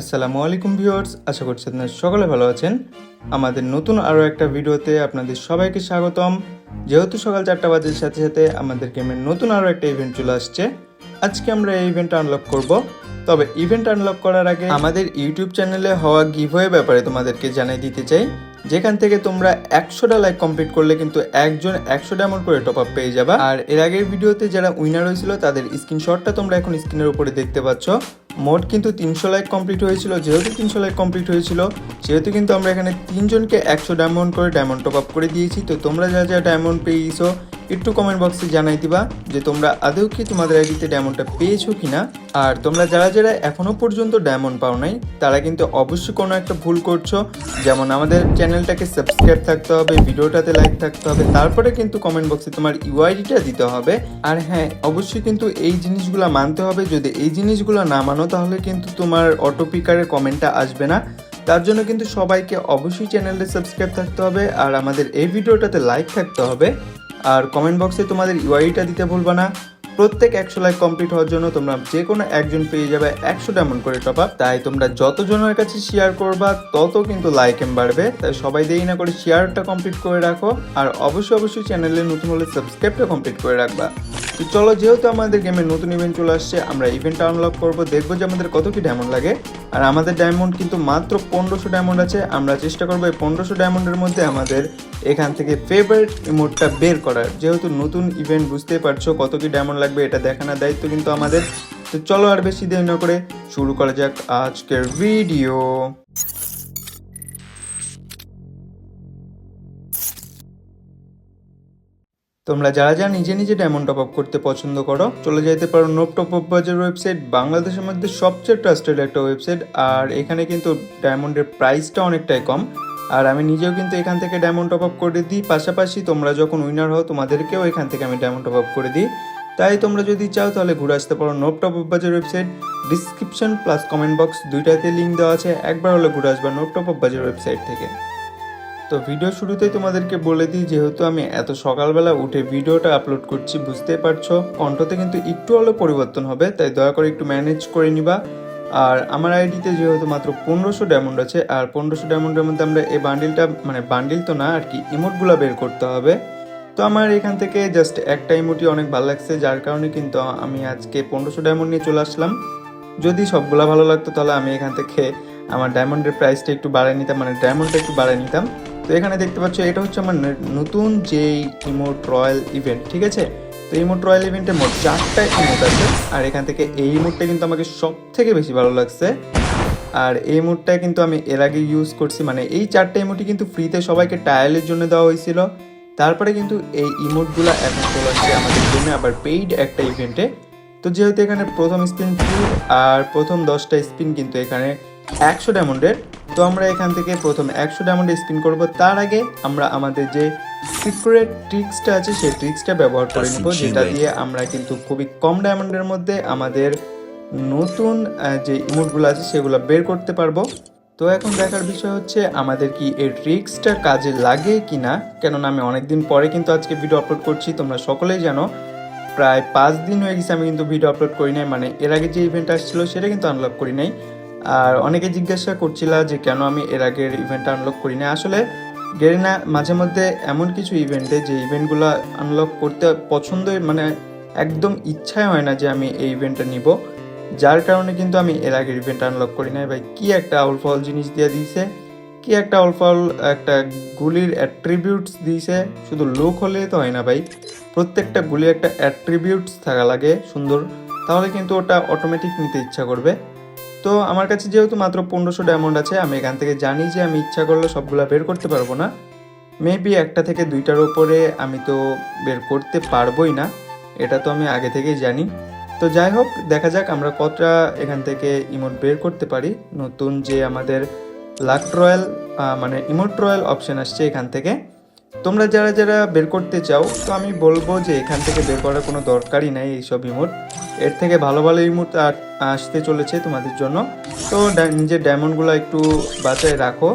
আসসালামু আলাইকুম ভিউয়ার্স, আশা করছি আপনারা সকলে ভালো আছেন। আমাদের নতুন আরও একটা ভিডিওতে আপনাদের সবাইকে স্বাগতম। যেহেতু সকাল চারটা বাজের সাথে সাথে আমাদের গেমের নতুন আরও একটা ইভেন্ট চলে আসছে, আজকে আমরা এই ইভেন্ট আনলক করব। তবে ইভেন্ট আনলক করার আগে আমাদের ইউটিউব চ্যানেলে হওয়া গিভওয়ে ব্যাপারে তোমাদেরকে জানিয়ে দিতে চাই। যেখান থেকে তোমরা একশোটা লাইক কমপ্লিট করলে কিন্তু একজন একশো ডায়মন্ড করে টপ আপ পেয়ে যাবা। আর এর আগের ভিডিওতে যারা উইনার হয়েছিল, তাদের স্ক্রিনশটটা তোমরা এখন স্ক্রিনের উপরে দেখতে পাচ্ছ। মোট কিন্তু তিনশো লাইক কমপ্লিট হয়েছিল। যেহেতু তিনশো লাইক কমপ্লিট হয়েছিল, সেহেতু কিন্তু আমরা এখানে তিনজনকে একশো ডায়মন্ড করে ডায়মন্ড টপ আপ করে দিয়েছি। তো তোমরা যা যা ডায়মন্ড পেয়েছ একটু কমেন্ট বক্সে জানাই দিবা যে তোমরা আদৌ কি তোমাদের আইডিতে ডায়মন্ডটা পেয়েছ কিনা? আর তোমরা যারা যারা এখনও পর্যন্ত ডায়মন্ড পাও নাই, তারা কিন্তু অবশ্যই কোনো একটা ভুল করছ। যেমন আমাদের চ্যানেলটাকে সাবস্ক্রাইব থাকতে হবে, ভিডিওটাতে লাইক থাকতে হবে, তারপরে কিন্তু কমেন্ট বক্সে তোমার ইউআইডিটা দিতে হবে। আর হ্যাঁ অবশ্যই কিন্তু এই জিনিসগুলো মানতে হবে। যদি এই জিনিসগুলো না মানো, তাহলে কিন্তু তোমার অটো পিকারের কমেন্টটা আসবে না। তার জন্য কিন্তু সবাইকে অবশ্যই চ্যানেলটা সাবস্ক্রাইব থাকতে হবে, আর আমাদের এই ভিডিওটাতে লাইক থাকতে হবে। আর কমেন্ট বক্সে তোমাদের ইউআইটা দিতে ভুলবা না। প্রত্যেক একশো লাইক কমপ্লিট হওয়ার জন্য তোমরা যে কোনো একজন পেয়ে যাবে একশো ডায়মন্ড করে টপ আপ তাই তোমরা যতজনের কাছে শেয়ার করবা, তত কিন্তু লাইক এম বাড়বে। তাই সবাই দেরি না করে শেয়ারটা কমপ্লিট করে রাখো। আর অবশ্যই অবশ্যই চ্যানেলে নতুন হলে সাবস্ক্রাইবটা কমপ্লিট করে রাখবা। তো চলো, যেহেতু আমাদের গেমে নতুন ইভেন্ট চলে আসছে, আমরা ইভেন্টটা আনলক করব। দেখব যে আমাদের কত কি ডায়মন্ড লাগে। আর আমাদের ডায়মন্ড কিন্তু মাত্র পনেরোশো ডায়মন্ড আছে। আমরা চেষ্টা করব এই পনেরোশো ডায়মন্ডের মধ্যে আমাদের এখান থেকে ফেভারিট ইমোটটা বের করার। যেহেতু নতুন ইভেন্ট বুঝতেই পারছ কত কি ডায়মন্ড লাগবে, এটা দেখানোর দায়িত্ব কিন্তু আমাদের। তো চলো আর বেশি দেরি না করে শুরু করা যাক আজকের ভিডিও তোমরা যারা যারা নিজে নিজে ডায়মন্ড টপ আপ করতে পছন্দ করো, চলে যেতে পারো nope top up Bazar website বাংলাদেশের মধ্যে সবচেয়ে ট্রাস্টেড একটা ওয়েবসাইট আর এখানে কিন্তু ডায়মন্ডের প্রাইসটা অনেকটাই কম। আর আমি নিজেও কিন্তু এখান থেকে ডায়মন্ড টপ আপ করে দিই। পাশাপাশি তোমরা যখন উইনার হও, তোমাদেরকেও এখান থেকে আমি ডায়মন্ড টপ আপ করে দিই। তাই তোমরা যদি চাও, তাহলে ঘুরে আসতে পারো nope top up Bazar website description plus comment box দুইটাতে লিঙ্ক দেওয়া আছে। একবার হলে ঘুরে আসবে nope top up Bazar website থেকে। তো ভিডিও শুরুতেই তোমাদেরকে বলে দিই, যেহেতু আমি এত সকালবেলা উঠে ভিডিওটা আপলোড করছি, বুঝতেই পারছ। কণ্ঠতে কিন্তু একটু হলেও পরিবর্তন হবে, তাই দয়া করে একটু ম্যানেজ করে নিবা। আর আমার আইডিতে যেহেতু মাত্র পনেরোশো ডায়মন্ড আছে, আর পনেরোশো ডায়মন্ডের মধ্যে আমরা এই বান্ডিলটা মানে বান্ডিল তো না, আর কি ইমোটগুলো বের করতে হবে। তো আমার এখান থেকে জাস্ট একটা ইমোটি অনেক ভালো লাগছে, যার কারণে কিন্তু আমি আজকে পনেরোশো ডায়মন্ড নিয়ে চলে আসলাম। যদি সবগুলা ভালো লাগতো তাহলে আমি এখান থেকে আমার ডায়মন্ডের প্রাইসটা একটু বাড়ায় নিতাম মানে ডায়মন্ডটা একটু বাড়ায় নিতাম। তো এখানে দেখতে পাচ্ছ, এটা হচ্ছে আমার নতুন যেই ইমোট রয়্যাল ইভেন্ট ঠিক আছে? তো ইমোট রয়্যাল ইভেন্টে মোট চারটা ইমোট আছে। আর এখান থেকে এই ইমোটটা কিন্তু আমাকে সব থেকে বেশি ভালো লাগছে। আর এই ইমোটটা কিন্তু আমি এর আগে ইউজ করছি মানে এই চারটা ইমোটই কিন্তু ফ্রিতে সবাইকে ট্রায়ালের জন্য দেওয়া হয়েছিল। তারপরে কিন্তু এই ইমোটগুলো এখন চলে আসছে আমাদের জন্য আবার পেইড একটা ইভেন্টে তো যেহেতু এখানে প্রথম স্পিন ফ্রি আর প্রথম দশটা স্পিন কিন্তু এখানে একশো ডায়মন্ডের তো আমরা এখান থেকে প্রথম একশো ডায়মন্ডে স্পিন করব। তার আগে আমরা আমাদের যে সিক্রেট ট্রিক্সটা আছে সেই ট্রিক্সটা ব্যবহার করে নিব যেটা দিয়ে আমরা কিন্তু খুবই কম ডায়মন্ডের মধ্যে আমাদের নতুন যে ইমোটগুলো আছে সেগুলো বের করতে পারব। তো এখন দেখার বিষয় হচ্ছে আমাদের কি এই ট্রিক্সটা কাজে লাগে কি না কেননা আমি অনেকদিন পরে কিন্তু আজকে ভিডিও আপলোড করছি তোমরা সকলেই জানো। প্রায় পাঁচ দিন হয়ে গেছে আমি কিন্তু ভিডিও আপলোড করি নাই মানে এর আগে যে ইভেন্ট আসছিল সেটা কিন্তু আনলক করি নাই। আর অনেকে জিজ্ঞাসা করছিল যে কেন আমি এর আগের ইভেন্টটা আনলক করি নাই। আসলে গেরিনা মাঝে মধ্যে এমন কিছু ইভেন্টে যে ইভেন্টগুলো আনলক করতে পছন্দ মানে একদম ইচ্ছাই হয় না যে আমি এই ইভেন্টটা নিব। যার কারণে কিন্তু আমি এর আগের ইভেন্ট আনলক করি নাই। ভাই, কি একটা আউলফল জিনিস দিয়ে দিয়েছে কি একটা আউলফল একটা গুলির অ্যাট্রিবিউটস দিয়েছে শুধু লোক হলে তো হয় না ভাই, প্রত্যেকটা গুলির একটা অ্যাট্রিবিউটস থাকা লাগে সুন্দর। তাহলে কিন্তু ওটা অটোমেটিক নিতে ইচ্ছা করবে। তো আমার কাছে যেহেতু মাত্র পনেরোশো ডায়মন্ড আছে, আমি এখান থেকে জানি যে আমি ইচ্ছা করলে সবগুলা বের করতে পারব না। মেবি একটা থেকে দুইটার ওপরে আমি তো বের করতে পারবোই না, এটা তো আমি আগে থেকেই জানি। তো যাই হোক, দেখা যাক আমরা কতটা এখান থেকে ইমোট বের করতে পারি। নতুন যে আমাদের লাক রয়্যাল মানে ইমোট রয়্যাল অপশন আসছে এখান থেকে। তোমরা যারা যারা বের করতে চাও, তো আমি বলব যে এখান থেকে বের করার কোনো দরকারই নাই এইসব ইমোট এর থেকে ভালো ভালো ইমোট আর- আসতে চলেছে তোমাদের জন্য। তো নিজের ডায়মন্ডগুলো একটু বাঁচায় রাখো।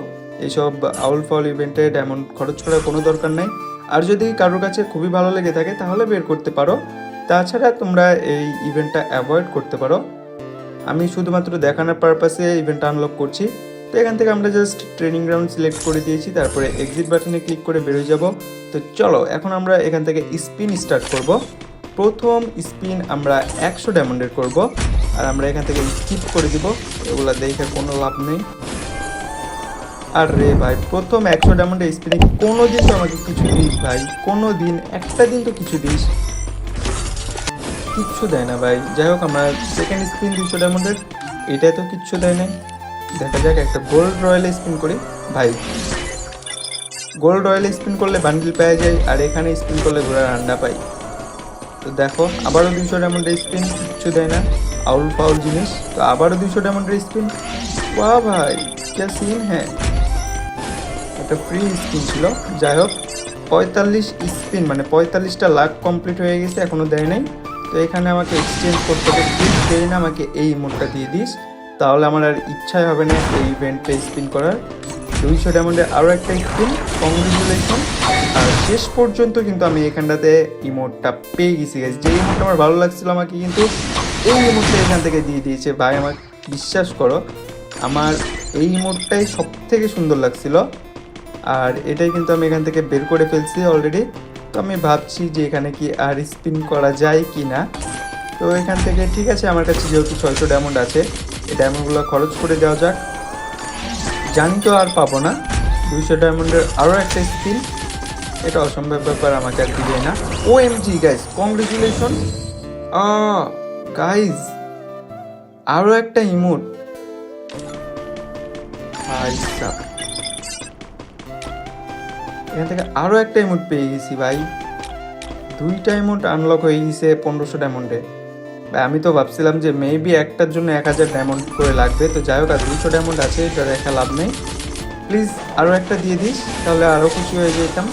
এইসব আউল ফল ইভেন্টে ডায়মন্ড খরচ করার কোনো দরকার নেই। আর যদি কারোর কাছে খুবই ভালো লেগে থাকে, তাহলে বের করতে পারো। তাছাড়া তোমরা এই ইভেন্টটা অ্যাভয়েড করতে পারো। আমি শুধুমাত্র দেখানোর পারপাসে ইভেন্ট আনলক করছি। তো এখান থেকে আমরা জাস্ট ট্রেনিং গ্রাউন্ড সিলেক্ট করে দিয়েছি। তারপরে এক্সিট বাটনে ক্লিক করে বেরোয় যাব। তো চলো, এখন আমরা এখান থেকে স্পিন স্টার্ট করব। প্রথম স্পিন আমরা একশো ডায়মন্ডের করব। আর আমরা এখান থেকে স্কিপ করে দিব। এগুলো দেখে কোনো লাভ নেই। আর রে ভাই, প্রথম একশো ডায়মন্ডে স্পিনে কোনো দিন তো আমাকে কিছু দিস ভাই? কোনো দিন, একটা দিন তো কিছু দিস। কিচ্ছু দেয় না ভাই। যাই হোক, আমরা সেকেন্ড স্পিন দুশো ডায়মন্ডের এটা তো কিচ্ছু দেয় না দেখা যাক, একটা গোল্ড রয়্যাল স্পিন করি। ভাই গোল্ড রয়্যালে স্পিন করলে বান্ডিল পাওয়া যায়, আর এখানে স্পিন করলে ঘোড়ার আন্ডা পাই। তো দেখো, আবারও দুশো ডায়মন্ডের স্পিন কিচ্ছু দেয় না। আউল ফাউল জিনিস, তো আবারও দুশো ডায়মন্ডের স্পিন বাহ ভাই কে সিন হ্যাঁ। একটা ফ্রি স্পিন ছিল। যাই হোক পঁয়তাল্লিশ স্পিন মানে পঁয়তাল্লিশটা লাখ কমপ্লিট হয়ে গেছে এখনও দেয় নাই। তো এখানে আমাকে এক্সচেঞ্জ করতে হবে প্লিজ দেয় না আমাকে এই মোডটা দিয়ে দিস, তাহলে আমার আর ইচ্ছাই হবে না এই ইভেন্টটা স্পিন করার। দুইশো ডায়মন্ডের আরও একটা স্পিন কংগ্রেচুলেশন আর শেষ পর্যন্ত কিন্তু আমি এখানটাতে ইমোটটা পেয়ে গেছি, guys। যে ইমোটটা আমার ভালো লাগছিল আমাকে কিন্তু এই ইমোটটা এখান থেকে দিয়ে দিয়েছে। ভাই, আমার বিশ্বাস করো, আমার এই ইমোটটাই সব থেকে সুন্দর লাগছিল। আর এটাই কিন্তু আমি এখান থেকে বের করে ফেলছি অলরেডি তো আমি ভাবছি যে এখানে কি আর স্পিন করা যায় কি না। তো এখান থেকে ঠিক আছে, আমার কাছে যেহেতু ছয়শো ডায়মন্ড আছে, এই ডায়মন্ডগুলো খরচ করে দেওয়া যাক। জানি তো আর পাবো না। দুইশো ডায়মন্ডের আরও একটা স্পিন এটা অসম্ভব ব্যাপার, আমাকে আর দিবে না। O M G guys congratulation guys আরও একটা ইমোট। এখান থেকে আরও একটা ইমোট পেয়ে গেছি, ভাই। দুইটা ইমোট আনলক হয়ে গেছে পনেরোশো ডায়মন্ডে ভাই, আমি তো ভাবছিলাম যে মেবি একটার জন্য এক হাজার ডায়মন্ড করে লাগবে। তো যাই হোক, আর দুশো ডায়মন্ড আছে, এটা দেখা লাভ নেই। প্লিজ আরও একটা দিয়ে দিস, তাহলে আরও খুশি হয়ে যেতাম।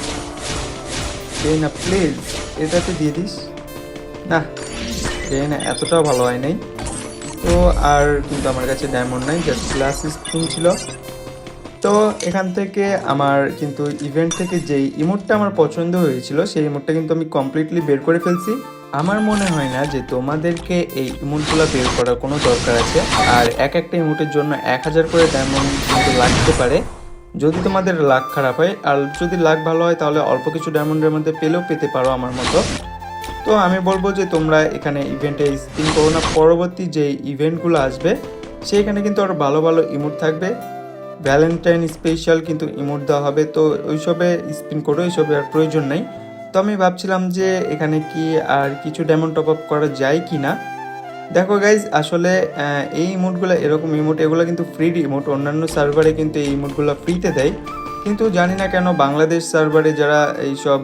এই না প্লিজ এটাতে দিয়ে দিস। না। এই না এতটাও ভালো হয় নাই তো আর কিন্তু আমার কাছে ডায়মন্ড নাই জাস্ট গ্লাস স্ক্রিন ছিল তো এখান থেকে আমার কিন্তু ইভেন্ট থেকে যেই ইমোটটা আমার পছন্দ হয়েছিল, সেই ইমোটটা কিন্তু আমি কমপ্লিটলি বের করে ফেলছি। আমার মনে হয় না যে তোমাদেরকে এই ইমোটগুলো বের করার কোনো দরকার আছে। আর এক একটা ইমোটের জন্য এক হাজার করে ডায়মন্ড কিন্তু লাগতে পারে। যদি তোমাদের লাখ খারাপ হয়, আর যদি লাখ ভালো হয়, তাহলে অল্প কিছু ডায়মন্ডের মধ্যে পেলেও পেতে পারো আমার মতো। তো আমি বলব যে তোমরা এখানে ইভেন্টে স্পিন করো না। পরবর্তী যে ইভেন্টগুলো আসবে সেইখানে কিন্তু আরও ভালো ভালো ইমোট থাকবে। ভ্যালেন্টাইন স্পেশাল কিন্তু ইমোট দেওয়া হবে। তো ওইসবে স্পিন করো এইসবে আর প্রয়োজন নেই। তো আমি ভাবছিলাম যে এখানে কি আর কিছু ডায়মন্ড টপ আপ করা যায় কি না। দেখো গাইজ আসলে এই ইমোটগুলো এরকম ইমোট এগুলো কিন্তু ফ্রি ইমোট অন্যান্য সার্ভারে কিন্তু এই ইমোটগুলো ফ্রিতে দেয়। কিন্তু জানি না কেন বাংলাদেশ সার্ভারে যারা এইসব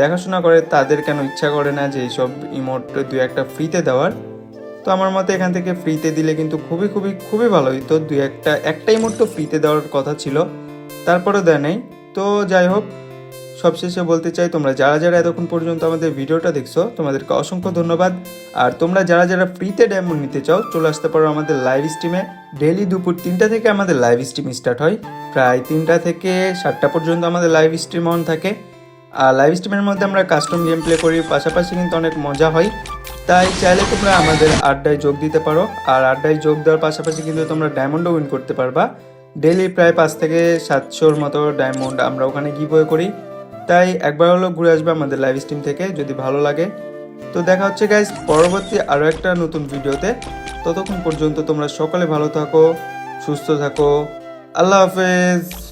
দেখাশোনা করে, তাদের কেন ইচ্ছা করে না যে এইসব ইমোট দু একটা ফ্রিতে দেওয়ার? তো আমার মতে এখান থেকে ফ্রিতে দিলে কিন্তু খুবই খুবই খুবই ভালো। হইতো দু একটা একটা ইমোট তো ফ্রিতে দেওয়ার কথা ছিল, তারপরেও দেয় নেই। তো যাই হোক, সবশেষে বলতে চাই, তোমরা যারা যারা এতক্ষণ পর্যন্ত আমাদের ভিডিওটা দেখছ, তোমাদেরকে অসংখ্য ধন্যবাদ। আর তোমরা যারা যারা ফ্রিতে ডায়মন্ড নিতে চাও, চলে আসতে পারো আমাদের লাইভ স্ট্রিমে ডেলি দুপুর তিনটা থেকে আমাদের লাইভ স্ট্রিম স্টার্ট হয়। প্রায় তিনটা থেকে সাতটা পর্যন্ত আমাদের লাইভ স্ট্রিম অন থাকে। আর লাইভ স্ট্রিমের মধ্যে আমরা কাস্টম গেম প্লে করি, পাশাপাশি কিন্তু অনেক মজা হয়। তাই চাইলে তোমরা আমাদের আড্ডায় যোগ দিতে পারো। আর আড্ডায় যোগ দেওয়ার পাশাপাশি কিন্তু তোমরা ডায়মন্ডও উইন করতে পারবা। ডেলি প্রায় পাঁচ থেকে সাতশোর মতো ডায়মন্ড আমরা ওখানে গিভওয়ে করি। তাই একবার হলো ঘুরে আসবে আমাদের লাইভ স্ট্রিম থেকে, যদি ভালো লাগে। তো দেখা হচ্ছে গাইজ পরবর্তী আরও একটা নতুন ভিডিওতে। ততক্ষণ পর্যন্ত তোমরা সকলে ভালো থাকো, সুস্থ থাকো। আল্লাহ হাফেজ।